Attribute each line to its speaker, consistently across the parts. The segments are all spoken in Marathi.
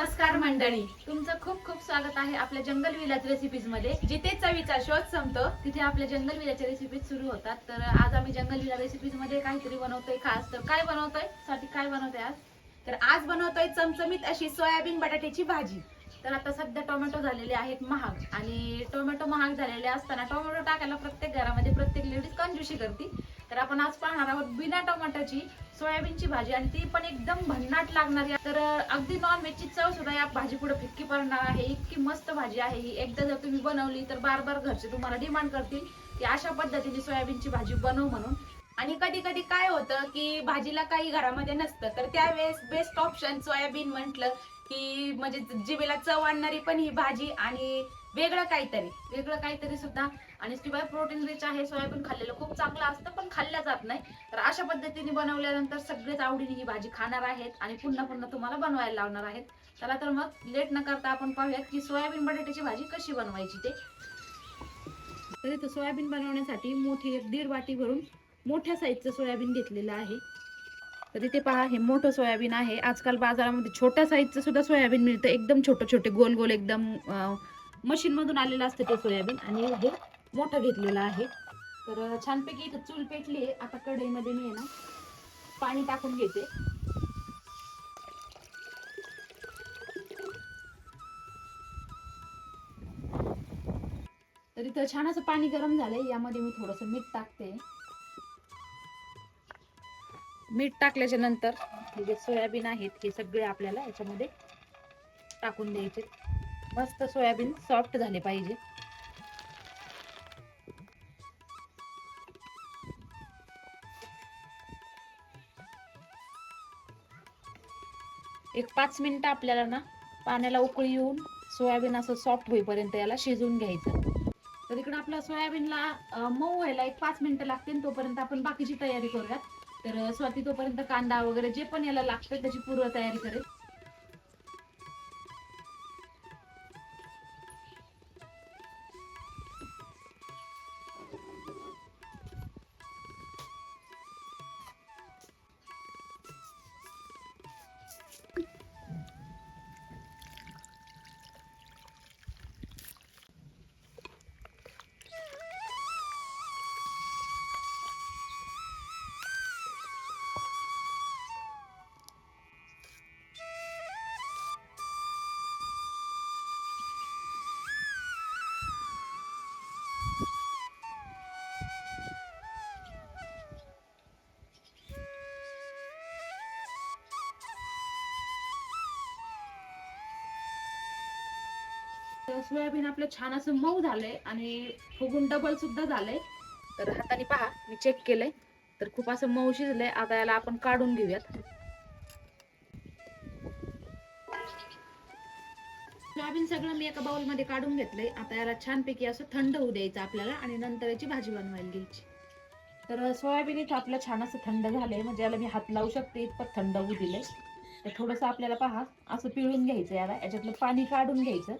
Speaker 1: मंडळी. तुमचं खूप खूप स्वागत आहे आपल्या जंगल विलाच रेसिपीजमध्ये. जिथे चवीचा शोध संपतो तिथे आपल्या जंगल विलाच्या रेसिपीज सुरू होतात. तर आज आम्ही जंगल विला रेसिपीजमध्ये काहीतरी बनवतोय खास. तर काय बनवतोय? साठी काय बनवतोय आज? तर आज बनवतोय चमचमीत अशी सोयाबीन बटाट्याची भाजी. तर आता सध्या टोमॅटो झालेले आहेत महाग. आणि टोमॅटो महाग झालेले असताना टोमॅटो टाकायला प्रत्येक घरामध्ये प्रत्येक लेडीज कंजूशी करते. तर आपण आज पाहणार आहोत बिना टोमॅटोची सोयाबीनची भाजी आणि ती पण एकदम भन्नाट लागणारी तर अगदी नॉन व्हेजची चव सुद्धा या भाजी पुढे फिक्की पडणार आहे. इतकी मस्त भाजी आहे ही. एकदा जर तुम्ही बनवली तर बार बार घरचे तुम्हाला डिमांड करतील की अशा पद्धतीने सोयाबीनची भाजी बनव म्हणून. आणि कधी कधी काय होतं की भाजीला काही घरामध्ये नसतं तर त्यावेळेस बेस्ट ऑप्शन सोयाबीन म्हटलं की म्हणजे जिभेला चव आणणारी पण ही भाजी आणि वेगळं काहीतरी वेगळं काहीतरी सुद्धा. आणि शिवाय प्रोटीन रिच आहे सोयाबीन खाल्लेलं खूप चांगलं असतं पण खाल्ल्या जात नाही. तर अशा पद्धतीने बनवल्यानंतर सगळेच आवडीने ही भाजी खाणार आहेत आणि पुन्हा पुन्हा तुम्हाला बनवायला लावणार आहेत. चला तर मग लेट न करता आपण पाहूयात की सोयाबीन बटाट्याची भाजी कशी बनवायची ते. तर इथं सोयाबीन बनवण्यासाठी मोठी एक दीड वाटी भरून मोठ्या साईजचं सोयाबीन घेतलेलं आहे. तर तिथे पहा हे मोठं सोयाबीन आहे. आजकाल बाजारामध्ये छोट्या साईजचं सुद्धा सोयाबीन मिळतं. एकदम छोटे छोटे गोल गोल एकदम मशीनमधून आलेलं असतं ते सोयाबीन. आणि हे मोठं घेतलेलं आहे. तर छानपैकी इथं चूल पेटली आहे. आता कढईमध्ये मी आहे ना पाणी टाकून घेते. तर इथं छान असं पाणी गरम झालंय. यामध्ये मी थोडस मीठ टाकते. मीठ टाकल्याच्या नंतर हे जे सोयाबीन आहेत हे सगळे आपल्याला याच्यामध्ये टाकून द्यायचे. मस्त सोयाबीन सॉफ्ट झाले पाहिजे. एक पाच मिनिटं आपल्याला ना पाण्याला उकळी येऊन सोयाबीन असं सॉफ्ट होईपर्यंत याला शिजवून घ्यायचं. तर इकडे आपल्या सोयाबीनला मऊ व्हायला एक पाच मिनिटं लागतील तोपर्यंत आपण बाकीची तयारी करूयात. तर स्वाती तोपर्यंत कांदा वगैरे जे पण याला लागतं त्याची पूर्व तयारी करेल तर सोयाबीन आपलं छान असं मऊ झालंय आणि फुगून डबल सुद्धा झालंय. तर हाताने पहा मी चेक केलंय. तर खूप असं मऊ शिजलंय. आता याला आपण काढून घेऊयात. सोयाबीन सगळं मी एका बाउलमध्ये काढून घेतलंय. आता याला छानपैकी असं थंड होऊ द्यायचं आपल्याला आणि नंतर याची भाजी बनवायला घ्यायची. तर सोयाबीन इथं आपलं छान असं थंड झालंय. म्हणजे याला मी हात लावू शकते इतपत थंड होऊ दिलंय. तर थोडंसं आपल्याला पहा असं पिळून घ्यायचं याला. याच्यातलं पाणी काढून घ्यायचं.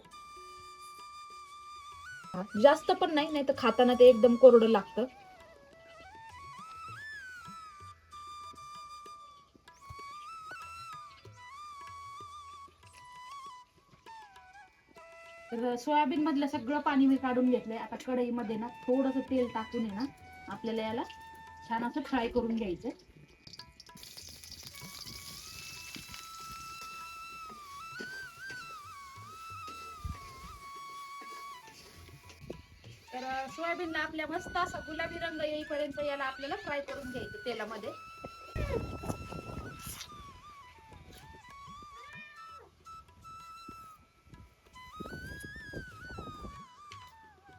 Speaker 1: जास्त पण नाही नाही तर खाताना ते एकदम कोरडं लागतं. तर सोयाबीन मधलं सगळं पाणी मी काढून घेतलंय. आता कढईमध्ये ना थोडस तेल टाकून आहे ना आपल्याला याला छान असं फ्राय करून घ्यायचं तर सोयाबीनला आपल्या मस्त असा गुलाबी रंग येईपर्यंत याला आपल्याला फ्राय करून घ्यायचं तेलामध्ये.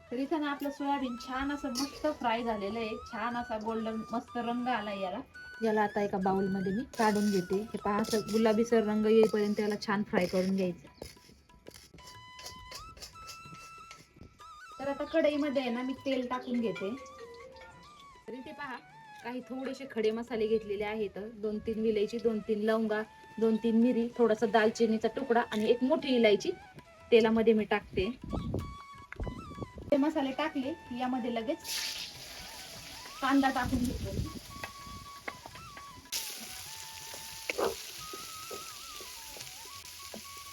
Speaker 1: तर इथं ना आपलं सोयाबीन छान असं मस्त फ्राय झालेलं आहे. छान असा गोल्डन मस्त रंग आला याला. याला आता एका बाउलमध्ये मी काढून घेते. हे पहा असं गुलाबीसर रंग येईपर्यंत याला छान फ्राय करून घ्यायचं. आता कढईमध्ये आहे ना मी तेल टाकून घेते. तर इथे पहा काही थोडेसे खडे मसाले घेतलेले आहेत. दोन तीन विलायची दोन तीन लवंगा दोन तीन मिरी थोडासा दालचिनीचा तुकडा आणि एक मोठी इलायची. तेलामध्ये मी टाकते. ते मसाले टाकले यामध्ये लगेच कांदा टाकून घेतो.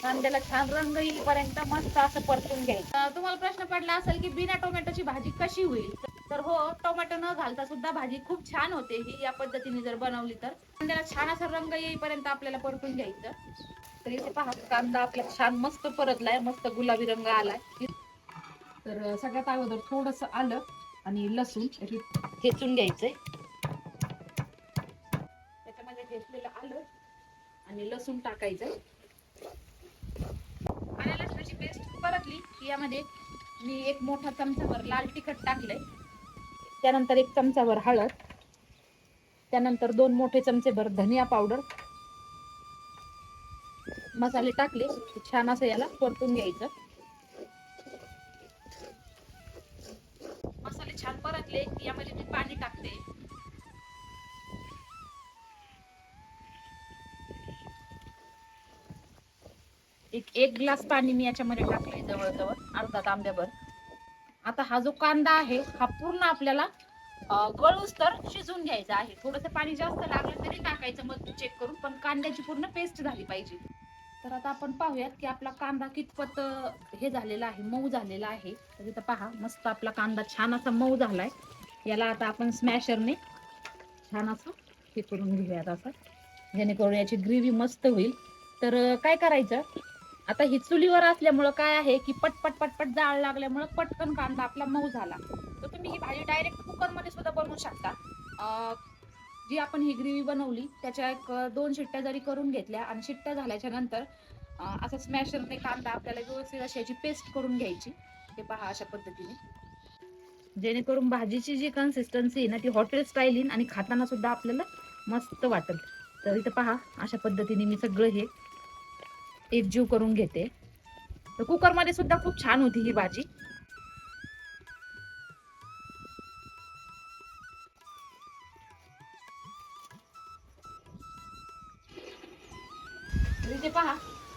Speaker 1: कांद्याला छान रंग येईपर्यंत मस्त असं परतून घ्यायचं. तुम्हाला प्रश्न पडला असेल की बिना टोमॅटोची भाजी कशी होईल? तर हो टोमॅटो न घालता सुद्धा भाजी खूप छान होते ही या पद्धतीने जर बनवली तर. कांद्याला छान असा रंग येईपर्यंत आपल्याला परतून घ्यायचं. तर इथे पहा कांदा आपला छान मस्त परतलाय मस्त गुलाबी रंग आलाय. तर सगळ्यात अगोदर थोडस आलं आणि लसूण हे ठेचून घ्यायचंय. त्याच्यामध्ये ठेचलेलं आलं आणि लसूण टाकायचं आल्या लसणाची पेस्ट परतली की यामध्ये मी एक मोठा चमचाभर लाल तिखट टाकलंय. त्यानंतर एक चमचाभर हळद. त्यानंतर दोन मोठे चमचेभर धनिया पावडर मसाले टाकले छान असं याला परतून घ्यायचं. मसाले छान परतले यामध्ये मी पाणी टाकते. एक एक ग्लास पाणी मी याच्यामध्ये टाकलंय जवळजवळ अर्धा तांब्याभर. आता हा जो कांदा आहे हा पूर्ण आपल्याला गळूस तर शिजून घ्यायचा आहे. थोडस पाणी जास्त लागलं तरी टाकायचं मग चेक करून. पण कांद्याची पूर्ण पेस्ट झाली पाहिजे. तर आता आपण पाहूयात की आपला कांदा कितपत हे झालेला आहे मऊ झालेला आहे. तर इथं पहा मस्त आपला कांदा छान असा मऊ झालाय. याला आता आपण स्मॅशरने छान असं हे करून घेऊयात असं. जेणेकरून याची ग्रेव्ही मस्त होईल. तर काय करायचं? आता ही चुलीवर असल्यामुळं काय आहे की पटपट पटपट जाळ लागल्यामुळं पटकन कांदा आपला मऊ झाला. तर तुम्ही ही भाजी डायरेक्ट कुकरमध्ये सुद्धा बनवू शकता. जी आपण ही ग्रेव्ही बनवली त्याच्या एक दोन शिट्ट्या जरी करून घेतल्या आणि शिट्ट्या झाल्याच्यानंतर असं स्मॅशरने कांदा आपल्याला व्यवस्थित अशी याची पेस्ट करून घ्यायची. हे पहा अशा पद्धतीने. जेणेकरून भाजीची जी कन्सिस्टन्सी आहे ना ती हॉटेल स्टाईल येईल आणि खाताना सुद्धा आपल्याला मस्त वाटेल. तर इथं पहा अशा पद्धतीने मी सगळं हे एकजीव करून घेते. तर कुकरमध्ये सुद्धा खूप छान होती ही भाजी. इथे पहा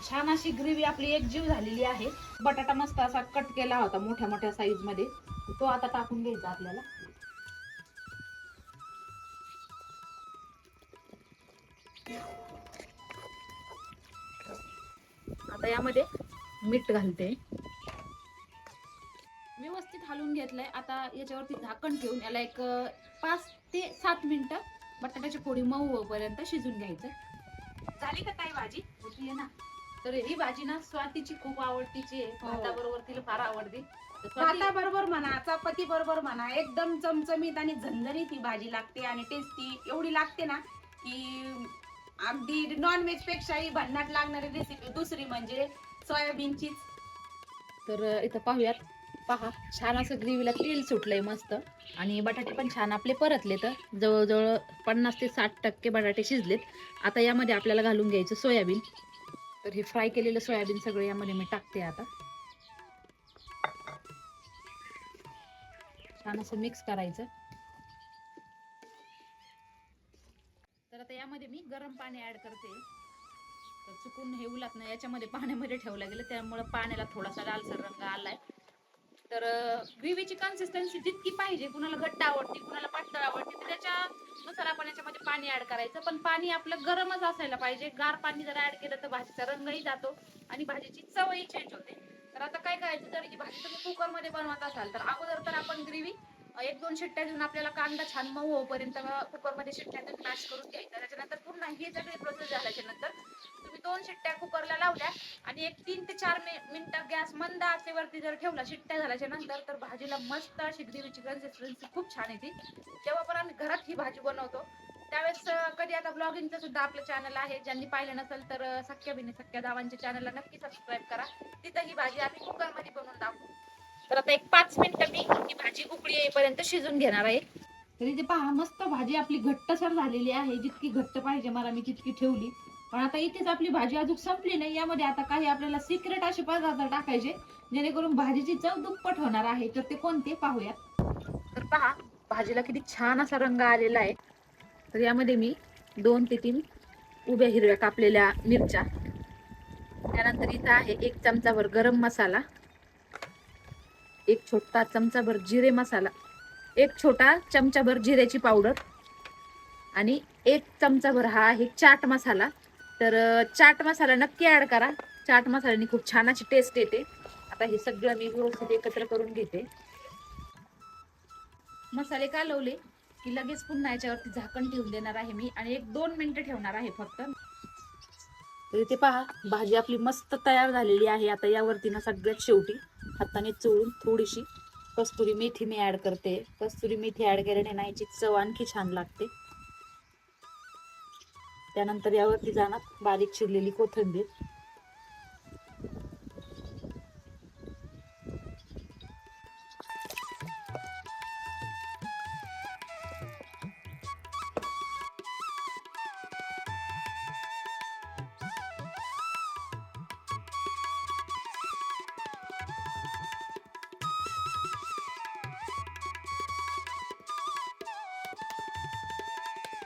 Speaker 1: छान अशी ग्रेव्ही आपली एकजीव झालेली आहे. बटाटा मस्त असा कट केला होता मोठ्या मोठ्या साईजमध्ये. तो आता टाकून घ्यायचा आपल्याला. आता यामध्ये मीठ घालते. व्यवस्थित हलवून घेतलंय. आता याच्यावरती झाकण ठेवून याला एक पाच ते सात मिनिटं बटाट्याची फोडी मऊ होईपर्यंत शिजून घ्यायचं. झाली का काय भाजी? होतीये ना? तर ही भाजी ना स्वातीची खूप आवडतीची आहे. भाताबरोबर तिला फार आवडते.
Speaker 2: भाता बरोबर म्हणा चपाती बरोबर म्हणा एकदम चमचमीत आणि झणझणीत ही भाजी लागते आणि टेस्टी एवढी लागते ना की अगदी नॉनव्हेज पेक्षाही भन्नाट लागणारी रेसिपी दुसरी म्हणजे सोयाबीनचीच
Speaker 1: तर इथं पाहूयात. पहा छान असं ग्रेव्हीला तेल सुटलंय मस्त. आणि बटाटे पण छान आपले परतले तर जवळजवळ पन्नास ते साठ टक्के बटाटे शिजलेत. आता यामध्ये आपल्याला घालून घ्यायचं सोयाबीन तर हे फ्राय केलेलं सोयाबीन सगळं यामध्ये मी टाकते आता. छान असं मिक्स करायचं. आता यामध्ये मी गरम पाणी ऍड करते. तर चुकून हे उलात नाही याच्यामध्ये पाण्यामध्ये ठेवलं गेलं त्यामुळे पाण्याला थोडासा लालसर रंग आलाय. तर ग्रेव्हीची कन्सिस्टन्सी जितकी पाहिजे कुणाला घट्ट आवडते कुणाला पातळ आवडते तर त्याच्यानुसार आपण याच्यामध्ये पाणी ऍड करायचं. पण पाणी आपलं गरमच असायला पाहिजे. गार पाणी जर ऍड केलं तर भाजीचा रंगही जातो आणि भाजीची चवही चेंज होते. तर आता काय करायचं जर ही भाजी तुम्ही कुकरमध्ये बनवत असाल तर अगोदर तर आपण ग्रेव्ही एक दोन शिट्ट्या देऊन आपल्याला कांदा छान मऊ होईपर्यंत कुकरमध्ये शिट्ट्या देऊन मॅश करून घ्यायचा त्याच्यानंतर पुन्हा ही सगळी प्रोसेस झाल्याच्यानंतर तुम्ही दोन शिट्ट्या कुकरला लावल्या आणि एक तीन ते चार मिनिटं गॅस मंद आचेवरती जर ठेवला शिट्ट्या झाल्याच्यानंतर तर भाजीला मस्त अशी ग्रेव्हीची कन्सिस्टन्सी खूप छान येते. जेव्हा पण आम्ही घरात ही भाजी बनवतो त्यावेळेस कधी आता ब्लॉगिंगचं सुद्धा आपलं चॅनल आहे. ज्यांनी पाहिलं नसेल तर सख्या बिने सख्या दावांच्या चॅनलला नक्की सबस्क्राईब करा. तिथं ही भाजी आम्ही कुकरमध्ये बनवून दाखवू. तर आता एक पाच मिनिटं मी भाजी उकळी येईपर्यंत शिजून घेणार आहे. तर इथे पहा मस्त भाजी आपली घट्टसर झालेली आहे जितकी घट्ट पाहिजे मला मी तितकी ठेवली. पण आता इथेच आपली भाजी अजून संपली नाही यामध्ये आता काही आपल्याला सिक्रेट असे पदार्थ टाकायचे जेणेकरून भाजीची चव दुप्पट होणार आहे. तर ते कोणते? पाहूयात. तर पहा भाजीला किती छान असा रंग आलेला आहे. तर यामध्ये मी दोन ते तीन उभ्या हिरव्या कापलेल्या मिरच्या. त्यानंतर इथं आहे एक चमचाभर गरम मसाला. एक छोटा चमचाभर जिरे मसाला एक छोटा चमचाभर जिऱ्याची पावडर आणि एक चमचाभर हा आहे चाट मसाला. तर चाट मसाला नक्की ऍड करा. चाट मसाल्याने खूप छान अशी टेस्ट येते. आता हे सगळं मी व्यवस्थित एकत्र करून घेते. मसाले कालवले की लगेच पुन्हा याच्यावरती झाकण ठेवून देणार आहे मी आणि एक दोन मिनिटं ठेवणार आहे फक्त. तर इथे पहा भाजी आपली मस्त तयार झालेली आहे. आता यावरती ना सगळ्यात शेवटी हाताने चोळून थोडीशी कस्तुरी मेथी मी ऍड करते. कस्तुरी मेथी ऍड केल्याने ना याची चव आणखी छान लागते. त्यानंतर यावरती जाणार बारीक चिरलेली कोथिंबीर.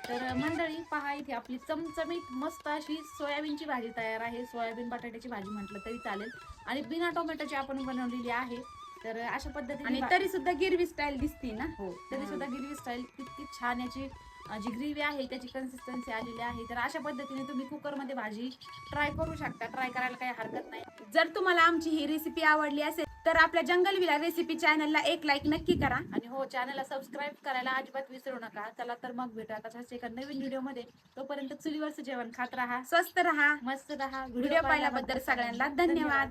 Speaker 1: तर मंडळी पहा इथे आपली चमचमीत मस्त अशी सोयाबीनची भाजी तयार आहे. सोयाबीन बटाट्याची भाजी म्हटलं तरी चालेल. आणि बिना टोमॅटोची आपण बनवलेली आहे. तर अशा पद्धतीने
Speaker 2: तरी सुद्धा गिरवी स्टाईल दिसती ना?
Speaker 1: हो तरी सुद्धा गिरवी स्टाईल तितकी छान याची जी ग्रेव्ही आहे त्याची कन्सिस्टन्सी आलेली आहे. तर अशा पद्धतीने तुम्ही कुकरमध्ये भाजी ट्राय करू शकता. ट्राय करायला काही हरकत नाही.
Speaker 2: जर तुम्हाला आमची ही रेसिपी आवडली असेल तर आपल्या जंगल विला रेसिपी चॅनलला एक लाईक नक्की करा.
Speaker 1: आणि हो चॅनलला सबस्क्राईब करायला अजिबात विसरू नका. चला तर मग भेटूया. तशाच एका नवीन व्हिडिओमध्ये तोपर्यंत चुलीवरचं जेवण खात राहा.
Speaker 2: स्वस्त रहा.
Speaker 1: मस्त राहा.
Speaker 2: व्हिडिओ पाहिल्याबद्दल सगळ्यांना धन्यवाद.